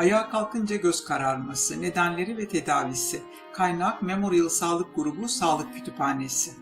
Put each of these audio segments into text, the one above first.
Ayağa kalkınca göz kararması, nedenleri ve tedavisi. Kaynak Memorial Sağlık Grubu Sağlık Kütüphanesi.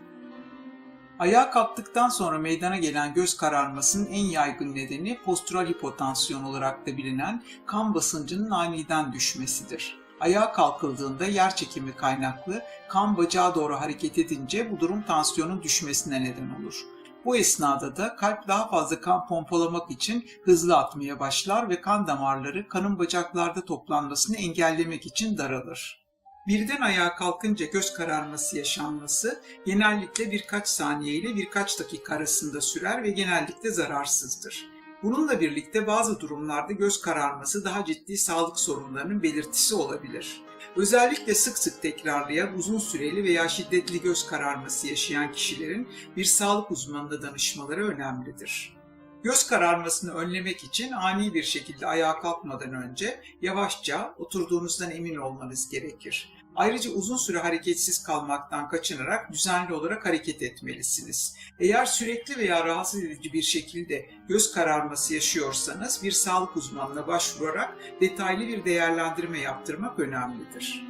Ayağa kalktıktan sonra meydana gelen göz kararmasının en yaygın nedeni postural hipotansiyon olarak da bilinen kan basıncının aniden düşmesidir. Ayağa kalkıldığında yer çekimi kaynaklı kan bacağa doğru hareket edince bu durum tansiyonun düşmesine neden olur. Bu esnada da kalp daha fazla kan pompalamak için hızlı atmaya başlar ve kan damarları kanın bacaklarda toplanmasını engellemek için daralır. Birden ayağa kalkınca göz kararması yaşanması genellikle birkaç saniye ile birkaç dakika arasında sürer ve genellikle zararsızdır. Bununla birlikte bazı durumlarda göz kararması daha ciddi sağlık sorunlarının belirtisi olabilir. Özellikle sık sık tekrarlayan uzun süreli veya şiddetli göz kararması yaşayan kişilerin bir sağlık uzmanına danışmaları önemlidir. Göz kararmasını önlemek için ani bir şekilde ayağa kalkmadan önce yavaşça oturduğunuzdan emin olmanız gerekir. Ayrıca uzun süre hareketsiz kalmaktan kaçınarak düzenli olarak hareket etmelisiniz. Eğer sürekli veya rahatsız edici bir şekilde göz kararması yaşıyorsanız bir sağlık uzmanına başvurarak detaylı bir değerlendirme yaptırmak önemlidir.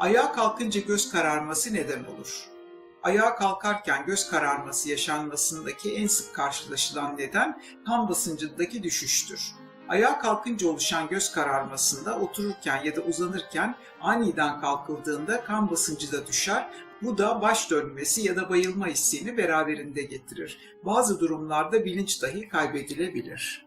Ayağa kalkınca göz kararması neden olur? Ayağa kalkarken göz kararması yaşanmasındaki en sık karşılaşılan neden kan basıncındaki düşüştür. Ayağa kalkınca oluşan göz kararmasında otururken ya da uzanırken aniden kalkıldığında kan basıncı da düşer. Bu da baş dönmesi ya da bayılma hissini beraberinde getirir. Bazı durumlarda bilinç dahi kaybedilebilir.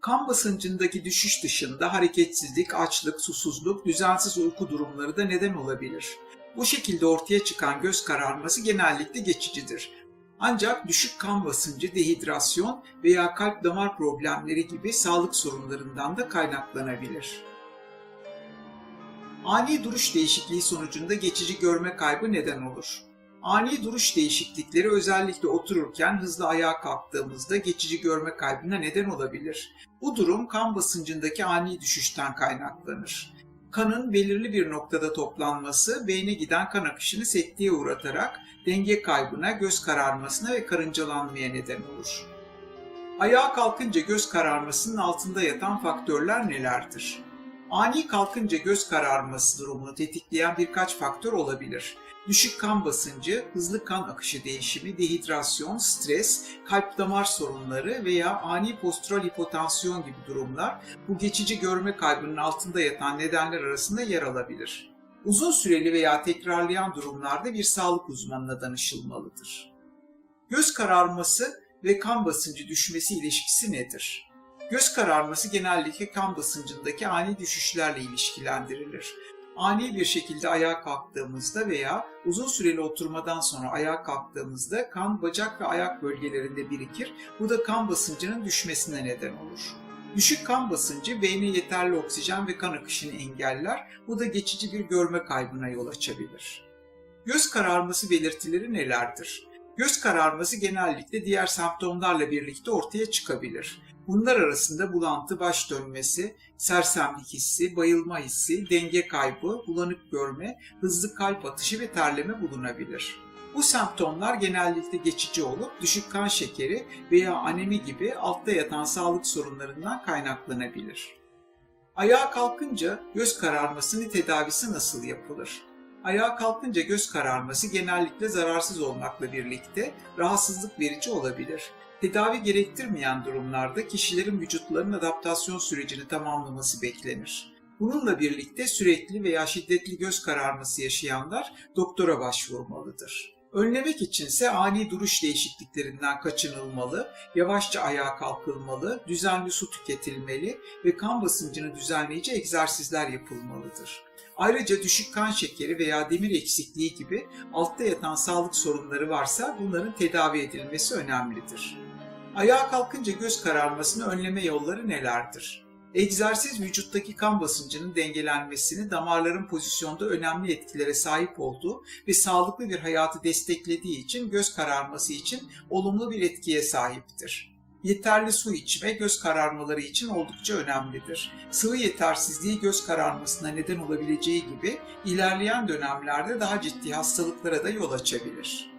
Kan basıncındaki düşüş dışında hareketsizlik, açlık, susuzluk, düzensiz uyku durumları da neden olabilir. Bu şekilde ortaya çıkan göz kararması genellikle geçicidir. Ancak düşük kan basıncı, dehidrasyon veya kalp damar problemleri gibi sağlık sorunlarından da kaynaklanabilir. Ani duruş değişikliği sonucunda geçici görme kaybı neden olur. Ani duruş değişiklikleri özellikle otururken hızlı ayağa kalktığımızda geçici görme kaybına neden olabilir. Bu durum kan basıncındaki ani düşüşten kaynaklanır. Kanın belirli bir noktada toplanması beyne giden kan akışını sekteye uğratarak denge kaybına, göz kararmasına ve karıncalanmaya neden olur. Ayağa kalkınca göz kararmasının altında yatan faktörler nelerdir? Ani kalkınca göz kararması durumunu tetikleyen birkaç faktör olabilir. Düşük kan basıncı, hızlı kan akışı değişimi, dehidrasyon, stres, kalp damar sorunları veya ani postural hipotansiyon gibi durumlar bu geçici görme kaybının altında yatan nedenler arasında yer alabilir. Uzun süreli veya tekrarlayan durumlarda bir sağlık uzmanına danışılmalıdır. Göz kararması ve kan basıncı düşmesi ilişkisi nedir? Göz kararması genellikle kan basıncındaki ani düşüşlerle ilişkilendirilir. Ani bir şekilde ayağa kalktığımızda veya uzun süreli oturmadan sonra ayağa kalktığımızda kan bacak ve ayak bölgelerinde birikir. Bu da kan basıncının düşmesine neden olur. Düşük kan basıncı beyne yeterli oksijen ve kan akışını engeller. Bu da geçici bir görme kaybına yol açabilir. Göz kararması belirtileri nelerdir? Göz kararması genellikle diğer semptomlarla birlikte ortaya çıkabilir. Bunlar arasında bulantı, baş dönmesi, sersemlik hissi, bayılma hissi, denge kaybı, bulanık görme, hızlı kalp atışı ve terleme bulunabilir. Bu semptomlar genellikle geçici olup düşük kan şekeri veya anemi gibi altta yatan sağlık sorunlarından kaynaklanabilir. Ayağa kalkınca göz kararmasının tedavisi nasıl yapılır? Ayağa kalkınca göz kararması genellikle zararsız olmakla birlikte rahatsızlık verici olabilir. Tedavi gerektirmeyen durumlarda kişilerin vücutlarının adaptasyon sürecini tamamlaması beklenir. Bununla birlikte sürekli veya şiddetli göz kararması yaşayanlar doktora başvurmalıdır. Önlemek içinse ani duruş değişikliklerinden kaçınılmalı, yavaşça ayağa kalkılmalı, düzenli su tüketilmeli ve kan basıncını düzenleyici egzersizler yapılmalıdır. Ayrıca düşük kan şekeri veya demir eksikliği gibi altta yatan sağlık sorunları varsa bunların tedavi edilmesi önemlidir. Ayağa kalkınca göz kararmasını önleme yolları nelerdir? Egzersiz vücuttaki kan basıncının dengelenmesini, damarların pozisyonda önemli etkilere sahip olduğu ve sağlıklı bir hayatı desteklediği için göz kararması için olumlu bir etkiye sahiptir. Yeterli su içme göz kararmaları için oldukça önemlidir. Sıvı yetersizliği göz kararmasına neden olabileceği gibi ilerleyen dönemlerde daha ciddi hastalıklara da yol açabilir.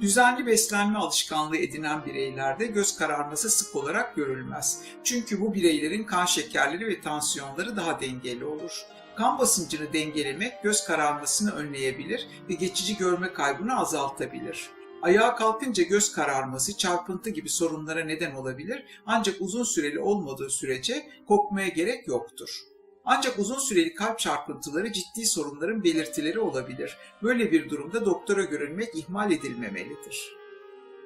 Düzenli beslenme alışkanlığı edinen bireylerde göz kararması sık olarak görülmez. Çünkü bu bireylerin kan şekerleri ve tansiyonları daha dengeli olur. Kan basıncını dengelemek göz kararmasını önleyebilir ve geçici görme kaybını azaltabilir. Ayağa kalkınca göz kararması, çarpıntı gibi sorunlara neden olabilir ancak uzun süreli olmadığı sürece korkmaya gerek yoktur. Ancak uzun süreli kalp çarpıntıları ciddi sorunların belirtileri olabilir. Böyle bir durumda doktora görünmek ihmal edilmemelidir.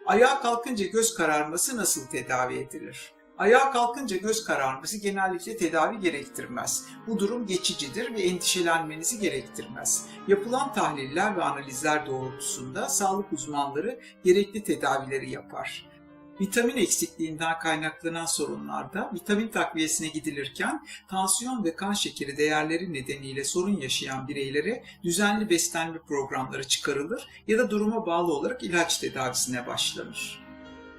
Ayağa kalkınca göz kararması nasıl tedavi edilir? Ayağa kalkınca göz kararması genellikle tedavi gerektirmez. Bu durum geçicidir ve endişelenmenizi gerektirmez. Yapılan tahliller ve analizler doğrultusunda sağlık uzmanları gerekli tedavileri yapar. Vitamin eksikliğinden kaynaklanan sorunlarda vitamin takviyesine gidilirken tansiyon ve kan şekeri değerleri nedeniyle sorun yaşayan bireylere düzenli beslenme programları çıkarılır ya da duruma bağlı olarak ilaç tedavisine başlanır.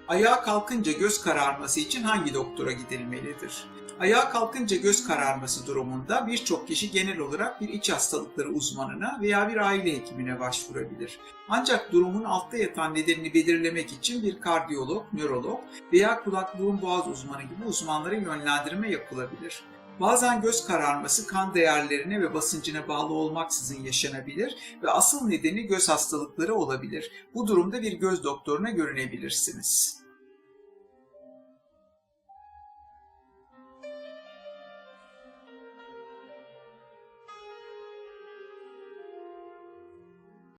Ayağa kalkınca göz kararması için hangi doktora gidilmelidir? Ayağa kalkınca göz kararması durumunda birçok kişi genel olarak bir iç hastalıkları uzmanına veya bir aile hekimine başvurabilir. Ancak durumun altta yatan nedenini belirlemek için bir kardiyolog, nörolog veya kulak burun boğaz uzmanı gibi uzmanlara yönlendirme yapılabilir. Bazen göz kararması kan değerlerine ve basıncına bağlı olmaksızın yaşanabilir ve asıl nedeni göz hastalıkları olabilir. Bu durumda bir göz doktoruna görünebilirsiniz.